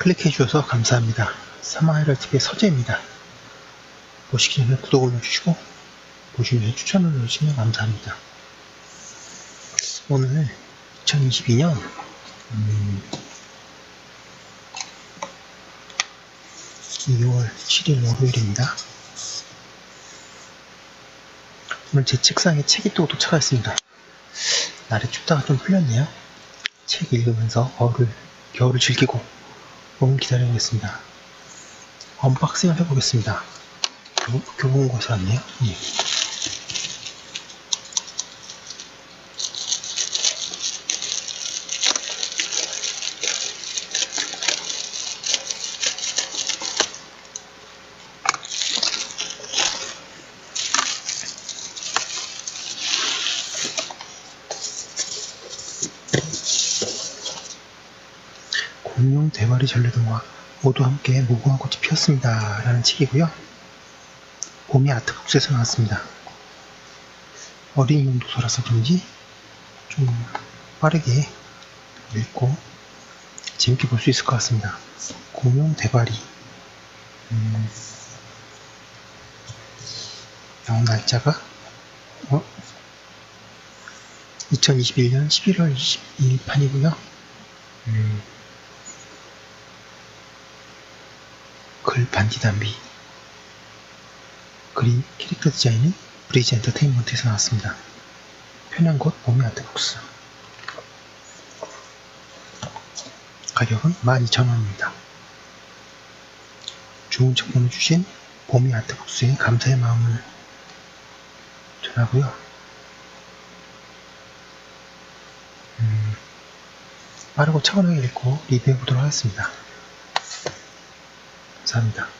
클릭해 주셔서 감사합니다. 사마이럴TV의 서재입니다. 보시기 전에 구독을 눌러주시고 보시면 추천을 눌러주시면 감사합니다. 오늘 2022년 음, 2월 7일 월요일입니다. 오늘 제 책상에 책이 또 도착했습니다. 날이 춥다가 좀 풀렸네요. 책 읽으면서 겨울을, 겨울을 즐기고 봄 기다려보겠습니다. 언박싱을 해보겠습니다. 교, 교보문고에서 왔네요. 예. 공룡 대마리 전래동화 모두 함께 무궁화 꽃이 피었습니다. 라는 책이고요. 봄이 아트북스에서 나왔습니다. 어린이용 도서라서 그런지 좀 빠르게 읽고 재밌게 볼 수 있을 것 같습니다. 공룡 대바리 음, 나온 날짜가 어? 2021년 11월 22일 판이고요. 음, 글 반디담비 그림 캐릭터 디자인은 브리즈 엔터테인먼트에서 나왔습니다. 편한 곳 봄이 아트북스 가격은 12,000원입니다. 주문책 보내주신 봄이 아트북스에 감사의 마음을 전하고요. 음, 빠르고 차분하게 읽고 리뷰해 보도록 하겠습니다. 감사합니다.